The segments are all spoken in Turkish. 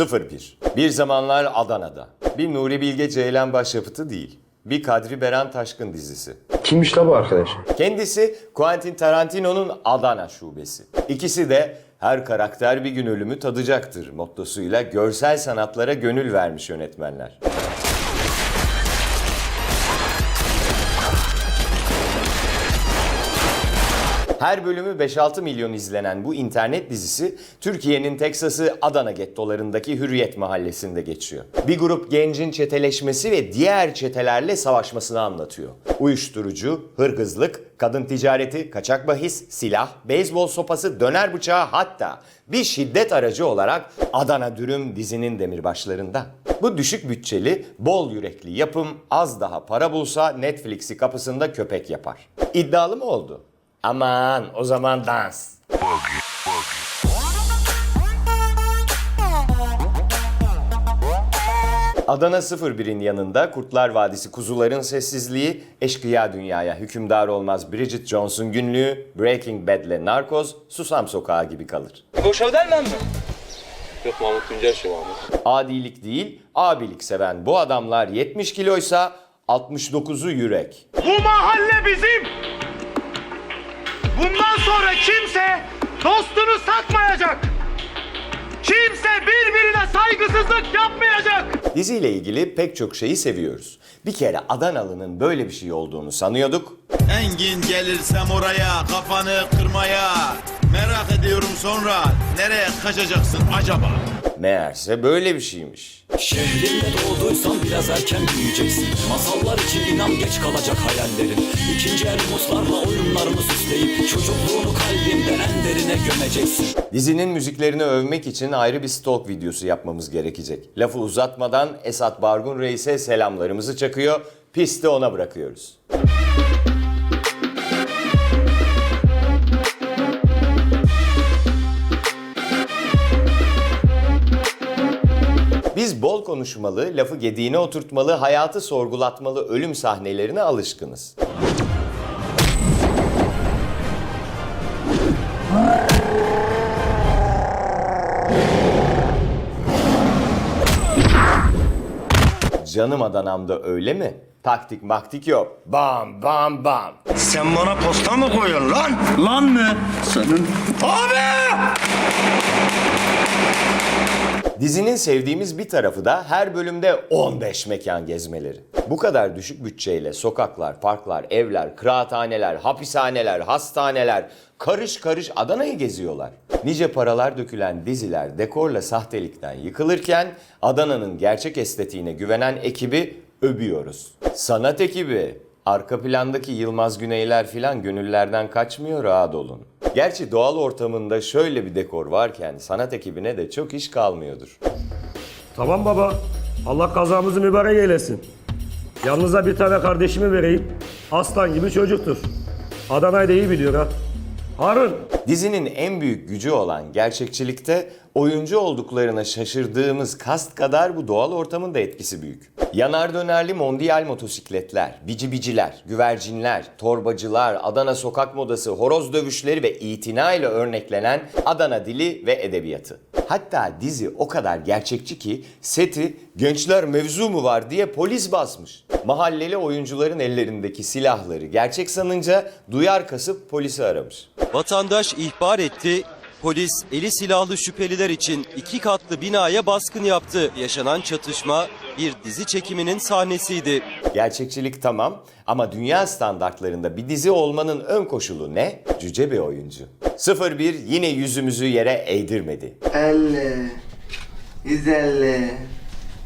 01. Bir zamanlar Adana'da. Bir Nuri Bilge Ceylan başyapıtı değil. Bir Kadri Beran Taşkın dizisi. Kimmiş la bu arkadaş? Kendisi Quentin Tarantino'nun Adana şubesi. İkisi de her karakter bir gün ölümü tadacaktır mottosuyla görsel sanatlara gönül vermiş yönetmenler. Her bölümü 5-6 milyon izlenen bu internet dizisi Türkiye'nin Teksas'ı Adana gettolarındaki Hürriyet Mahallesi'nde geçiyor. Bir grup gencin çeteleşmesi ve diğer çetelerle savaşmasını anlatıyor. Uyuşturucu, hırgızlık, kadın ticareti, kaçak bahis, silah, beyzbol sopası, döner bıçağı hatta bir şiddet aracı olarak Adana Dürüm dizinin demirbaşlarında. Bu düşük bütçeli, bol yürekli yapım az daha para bulsa Netflix'i kapısında köpek yapar. İddialı mı oldu? Aman o zaman dans. Adana 01'in yanında Kurtlar Vadisi Kuzuların Sessizliği, Eşkıya Dünyaya Hükümdar Olmaz Bridget Jones'un Günlüğü, Breaking Bad'le Narcos, Susam Sokağı gibi kalır. Boşa vermem mi? Yok Mahmut Tuncer şey Mahmut. Adilik değil, abilik seven bu adamlar 70 kiloysa 69'u yürek. Bu mahalle bizim. Bundan sonra kimse dostunu satmayacak. Kimse birbirine saygısızlık yapmayacak. Diziyle ilgili pek çok şeyi seviyoruz. Bir kere Adanalı'nın böyle bir şey olduğunu sanıyorduk. Engin gelirsem oraya kafanı kırmaya Merak ediyorum sonra nereye kaçacaksın acaba? Meğerse böyle bir şeymiş. Şehrinde doğduysan biraz erken büyüyeceksin Masallar için inan geç kalacak hayallerin İkinci el muslarla oyunlarını süsleyip Çocukluğunu kalbinden en derine gömeceksin Dizinin müziklerini övmek için ayrı bir stalk videosu yapmamız gerekecek. Lafı uzatmadan Esat Bargun Reis'e selamlarımızı çakıyor, pisti ona bırakıyoruz. Biz bol konuşmalı, lafı gediğine oturtmalı, hayatı sorgulatmalı ölüm sahnelerine alışkınız. Canım Adana'mda öyle mi? Taktik maktik yok. Bam bam bam. Sen bana posta mı koyuyorsun lan? Lan mı? Senin. Abi! Dizinin sevdiğimiz bir tarafı da her bölümde 15 mekan gezmeleri. Bu kadar düşük bütçeyle sokaklar, parklar, evler, kıraathaneler, hapishaneler, hastaneler karış karış Adana'yı geziyorlar. Nice paralar dökülen diziler dekorla sahtelikten yıkılırken Adana'nın gerçek estetiğine güvenen ekibi övüyoruz. Sanat ekibi, arka plandaki Yılmaz Güneyler filan gönüllerden kaçmıyor rahat olun. Gerçi doğal ortamında şöyle bir dekor varken sanat ekibine de çok iş kalmıyordur. Tamam baba. Allah kazamızı mübarek eylesin. Yanınıza bir tane kardeşimi vereyim. Aslan gibi çocuktur. Adana'yı da iyi biliyor ha. Harun. Dizinin en büyük gücü olan gerçekçilikte oyuncu olduklarına şaşırdığımız kast kadar bu doğal ortamın da etkisi büyük. Yanar dönerli mondiyal motosikletler, bici biciler, güvercinler, torbacılar, Adana sokak modası, horoz dövüşleri ve itina ile örneklenen Adana dili ve edebiyatı. Hatta dizi o kadar gerçekçi ki seti gençler mevzu mu var diye polis basmış. Mahalleli oyuncuların ellerindeki silahları gerçek sanınca duyar kasıp polisi aramış. Vatandaş ihbar etti. Polis eli silahlı şüpheliler için iki katlı binaya baskın yaptı. Yaşanan çatışma bir dizi çekiminin sahnesiydi. Gerçekçilik tamam ama dünya standartlarında bir dizi olmanın ön koşulu ne? Cüce bir oyuncu. 01 yine yüzümüzü yere eğdirmedi. 50, 150,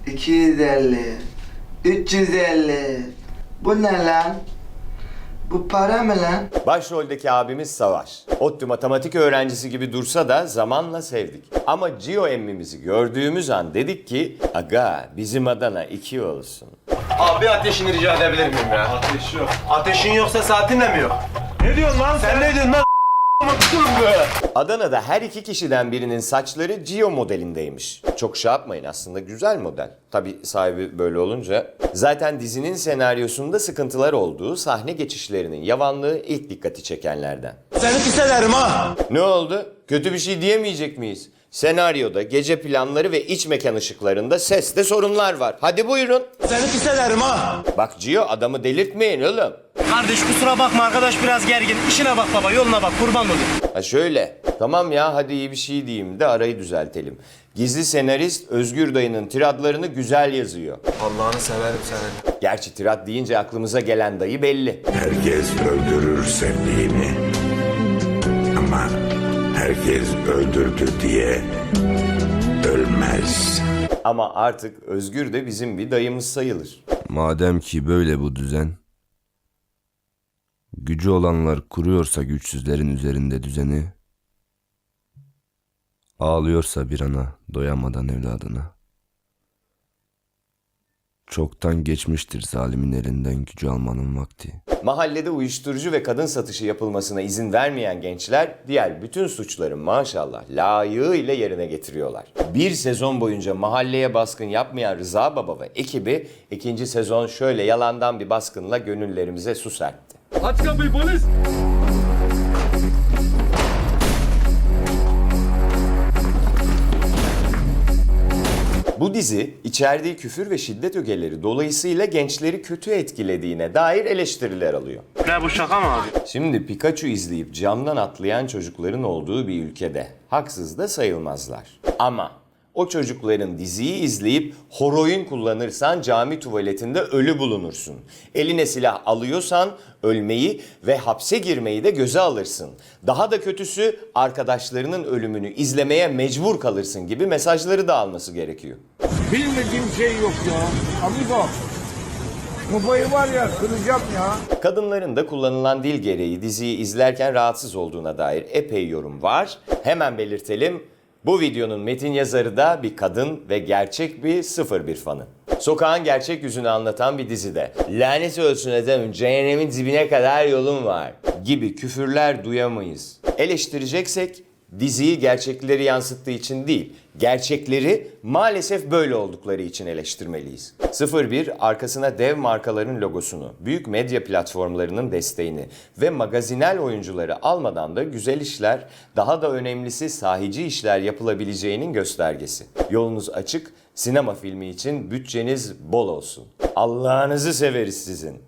250, 350. Bu ne lan? Bu para mı lan? Başroldeki abimiz Savaş. ODTÜ matematik öğrencisi gibi dursa da zamanla sevdik. Ama Gio emmimizi gördüğümüz an dedik ki aga bizim Adana iki olsun. Abi ateşini rica edebilir miyim ya? Ateş yok. Ateşin yoksa saatin de mi yok? Ne diyorsun lan Sen ne diyorsun lan? Adana'da her iki kişiden birinin saçları Gio modelindeymiş. Çok şey yapmayın aslında güzel model. Tabi sahibi böyle olunca. Zaten dizinin senaryosunda sıkıntılar olduğu sahne geçişlerinin yavanlığı ilk dikkati çekenlerden. Seni pis ederim ha. Ne oldu? Kötü bir şey diyemeyecek miyiz? Senaryoda, gece planları ve iç mekan ışıklarında seste sorunlar var. Hadi buyurun. Seni pis ederim ha. Bak Cio adamı delirtmeyin oğlum. Kardeş kusura bakma arkadaş biraz gergin. İşine bak baba yoluna bak kurban olayım. Ha şöyle. Tamam ya hadi iyi bir şey diyeyim de arayı düzeltelim. Gizli senarist Özgür dayının tiradlarını güzel yazıyor. Allah'ını severim seni. Gerçi tirad deyince aklımıza gelen dayı belli. Herkes öldürür sevdiğini. Ama herkes öldürdü diye ölmez. Ama artık Özgür de bizim bir dayımız sayılır. Madem ki böyle bu düzen, gücü olanlar kuruyorsa güçsüzlerin üzerinde düzeni, ağlıyorsa bir ana doyamadan evladına. Çoktan geçmiştir zalimin elinden gücü almanın vakti. Mahallede uyuşturucu ve kadın satışı yapılmasına izin vermeyen gençler diğer bütün suçları maşallah layığıyla yerine getiriyorlar. Bir sezon boyunca mahalleye baskın yapmayan Rıza Baba ve ekibi ikinci sezon şöyle yalandan bir baskınla gönüllerimize su serpti. Aç kapıyı polis! Bu dizi içerdiği küfür ve şiddet ögeleri dolayısıyla gençleri kötü etkilediğine dair eleştiriler alıyor. Ne bu şaka mı abi? Şimdi Pikachu izleyip camdan atlayan çocukların olduğu bir ülkede haksız da sayılmazlar. Ama o çocukların diziyi izleyip horoin kullanırsan cami tuvaletinde ölü bulunursun. Eline silah alıyorsan ölmeyi ve hapse girmeyi de göze alırsın. Daha da kötüsü arkadaşlarının ölümünü izlemeye mecbur kalırsın gibi mesajları da alması gerekiyor. Bilmediğim şey yok ya. Amigo. Kafayı var ya kıracağım ya. Kadınların da kullanılan dil gereği diziyi izlerken rahatsız olduğuna dair epey yorum var. Hemen belirtelim. Bu videonun metin yazarı da bir kadın ve gerçek bir 01 fanı. Sokağın gerçek yüzünü anlatan bir dizide lanet olsun adamın cehennemin dibine kadar yolum var gibi küfürler duyamayız. Eleştireceksek diziyi gerçekleri yansıttığı için değil, gerçekleri maalesef böyle oldukları için eleştirmeliyiz. 01 arkasına dev markaların logosunu, büyük medya platformlarının desteğini ve magazinel oyuncuları almadan da güzel işler, daha da önemlisi sahici işler yapılabileceğinin göstergesi. Yolunuz açık, sinema filmi için bütçeniz bol olsun. Allah'ınızı severiz sizin.